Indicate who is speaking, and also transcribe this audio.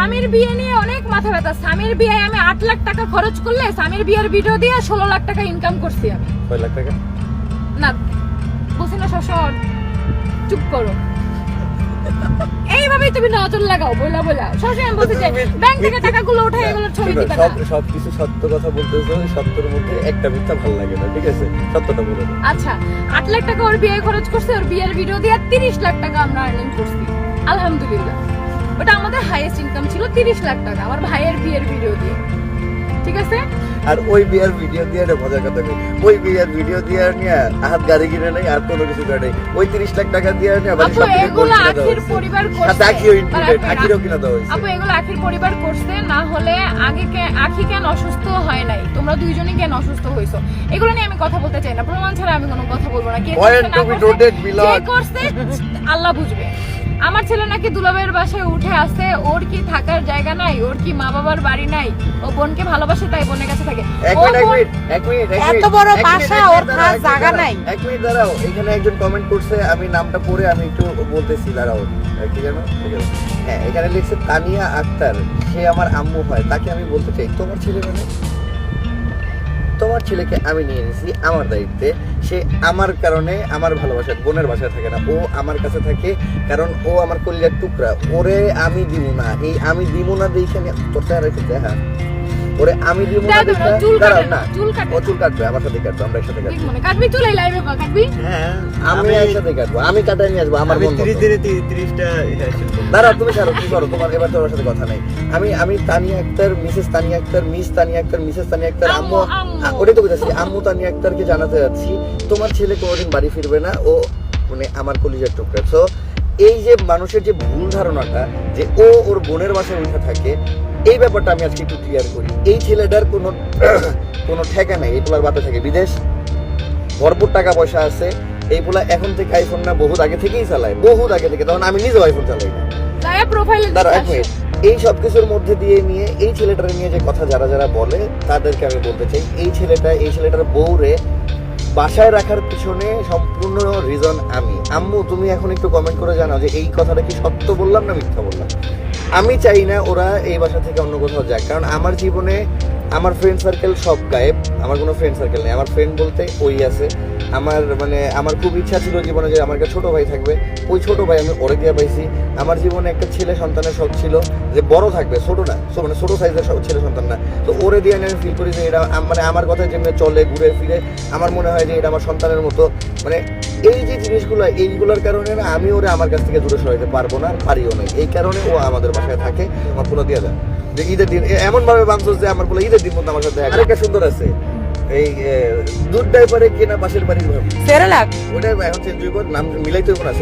Speaker 1: স্বামীর বিয়ে নিয়ে অনেক মাথা ব্যথা। স্বামীর বিয়ে আমি আট লাখ টাকা খরচ করলে স্বামীর বিয়ের ভিডিও দিয়ে ষোলো লাখ টাকা ইনকাম করছি আমি।
Speaker 2: লাখ টাকা?
Speaker 1: না চুপ করো। এইভাবেই তুমি নজর লাগাও বইলা বইলা। সবসময় আমি বলছি যে ব্যাংক থেকে টাকাগুলো উঠে এগুলো ছবি দিবে
Speaker 2: সব
Speaker 1: না।
Speaker 2: সব কিছু সত্য কথা বলতেছো সত্যের মধ্যে একটা মিথ্যা ভালো লাগে না ঠিক আছে? সত্যটা বলে।
Speaker 1: আচ্ছা আট লাখ টাকা ওর বিয়ে খরচ করছে ওর বিয়ের ভিডিও দিয়ে তিরিশ লাখ টাকা আমরা আর্নিং করছি। আলহামদুলিল্লাহ। ওটা আমাদের হাইয়েস্ট তিরিশ লাখ টাকা আমার ভাইয়ের বিয়ের ভিডিও দিয়ে। ঠিক আছে?
Speaker 2: আর ওই বিয়ার ভিডিও দিয়ে একটা মজার কথা কই? ওই বিয়ার ভিডিও দিয়ে নিয়ে হাত গাড়ি কিনে নেই আর কোনো কিছু করে নেই। ওই তিরিশ লাখ টাকা দিয়ে নিয়ে আবার
Speaker 1: আপু এগুলো আখির পরিবার করছে।
Speaker 2: included,
Speaker 1: দাঁড়াও,
Speaker 2: আখিরও কিনে হয়েছে।
Speaker 1: আপু এগুলো আখির পরিবার করছে না হলে আগে কে- আখি কেন অসুস্থ হয় নাই? তোমরা দুইজনই কেন অসুস্থ হইছো এগুলো নিয়ে আমি কথা বলতে চাই না। প্রমাণ ছাড়া আমি কোনো কথা বলব না। করছে করছে. কে করছে আল্লাহ বুঝবে। আমার ছেলে নাকি দুলাবের বাসায় উঠে আসে ওর কি থাকার জায়গা নাই ওর কি মা বাবার বাড়ি নাই ও বোনকে ভালোবাসে তাই বোনের কাছে থাকে।
Speaker 3: এত বড় বাসা, ওর থাকার জায়গা নাই।
Speaker 2: এক মিনিট দাঁড়াও এখানে একজন কমেন্ট করছে আমি নামটা পড়ে আমি একটু বলতেছি দাঁড়াও কি জানো হ্যাঁ এখানে লিখছে তানিয়া আক্তার সে আমার আম্মু হয় তাকে আমি বলতে চাই তোমার ছেলে মানে? তোমার ছেলেকে আমি নিয়ে এসেছি আমার দায়িত্বে। সে আমার কারণে আমার ভালোবাসা, বোনের বাসায় থাকে না। ও আমার কাছে থাকে কারণ ও আমার কলিজার টুকরা। ওরে আমি দিব না। এই আমি দিব না দেখে আমি তোর একটু দেখা। ওরে আমি দিব না
Speaker 1: দাদু, চুল
Speaker 2: দাঁড়াও
Speaker 1: কাটে
Speaker 2: না
Speaker 1: চুল কাটে
Speaker 2: ও চুল কাটবে আমার সাথে কাটবে আমরা একসাথে কাটবো।
Speaker 1: মনে? কাটবি চুল এই লাইভে কাটবি?
Speaker 2: হ্যাঁ আমি একসাথে কাটবো আমি কাটাই নিয়ে আসব আমার
Speaker 4: হ্যাঁ, শুরু করব।
Speaker 2: দাঁড়াও তুমি করো তোমার এবার তোমার সাথে কথা নাই। আমি আমি Tania Akter Mrs Tania Akter Miss Tania Akter Mrs Tania Akter আম্মু তো বলতেছি আম্মু তানিয়া আক্তারকে জানাতে যাচ্ছি তোমার ছেলে কোনোদিন বাড়ি ফিরবে না ও মানে আমার কলিজার টুকরা। সো এই যে মানুষের যে ভুল ধারণাটা যে ও ওর বোনের বাসায় উঠে থাকে এই ব্যাপারটা আমি আজকে একটু ক্লিয়ার করি। এই ছেলেটার কোনো কোনো ঠেকা নাই এই পোলার বাপে থাকে বিদেশ। ভরপুর টাকা পয়সা আছে। এই পোলা এখন থেকে আইফোন না বহুত আগে থেকেই চালায় বহুত আগে থেকে। তখন আমি নিজেও আইফোন চালাই না।
Speaker 1: তাই
Speaker 2: এক মিনিট এই সব কিছুর মধ্যে দিয়ে নিয়ে এই ছেলেটার নিয়ে যে কথা যারা যারা বলে তাদেরকে আমি বলতে চাই এই ছেলেটা এই ছেলেটার বউরে বাসায় রাখার পিছনে সম্পূর্ণ রিজন আমি। আম্মু তুমি এখন একটু কমেন্ট করে জানাও যে এই কথাটা কি সত্য বললাম না মিথ্যা বললাম? আমি চাই না ওরা এই বাসা থেকে অন্য কোথাও যাক, কারণ আমার জীবনে আমার ফ্রেন্ড সার্কেল সব গায়েব, আমার কোনো ফ্রেন্ড সার্কেল নেই। আমার ফ্রেন্ড বলতে ওই আছে। আমার মানে আমার খুব ইচ্ছা ছিল জীবনে যে আমার একটা ছোটো ভাই থাকবে। ওই ছোটো ভাই আমি ওরে দিয়ে পাইছি। আমার জীবনে একটা ছেলে সন্তানের শখ ছিল যে বড় থাকবে ছোট না মানে ছোট সাইজের ছেলে সন্তান না। তো ওরে দিয়ে আমি ফিল করি যে এটা মানে আমার কথা যেমনি চলে ঘুরে ফিরে আমার মনে হয় যে এটা আমার সন্তানের মতো। মানে এই যে জিনিসগুলো এইগুলোর কারণে না আমি ওরে আমার কাছ থেকে দূরে সরাইতে পারব না পারিও না। এই কারণে ও আমাদের বাসায় থাকে আমার পুরো দিয়ে দেয় যে ঈদের দিন এমন ভাবে বাংসোস যে আমার বলে ঈদের দিন মতো আমার সাথে আরেকটা সুন্দর আছে। এই দুধ ডাইপারে কেনা পাশের বাড়ির ভাবি।
Speaker 3: সেরেলাক?
Speaker 2: ওটা এখন চেঞ্জ নাম মিলাইতে না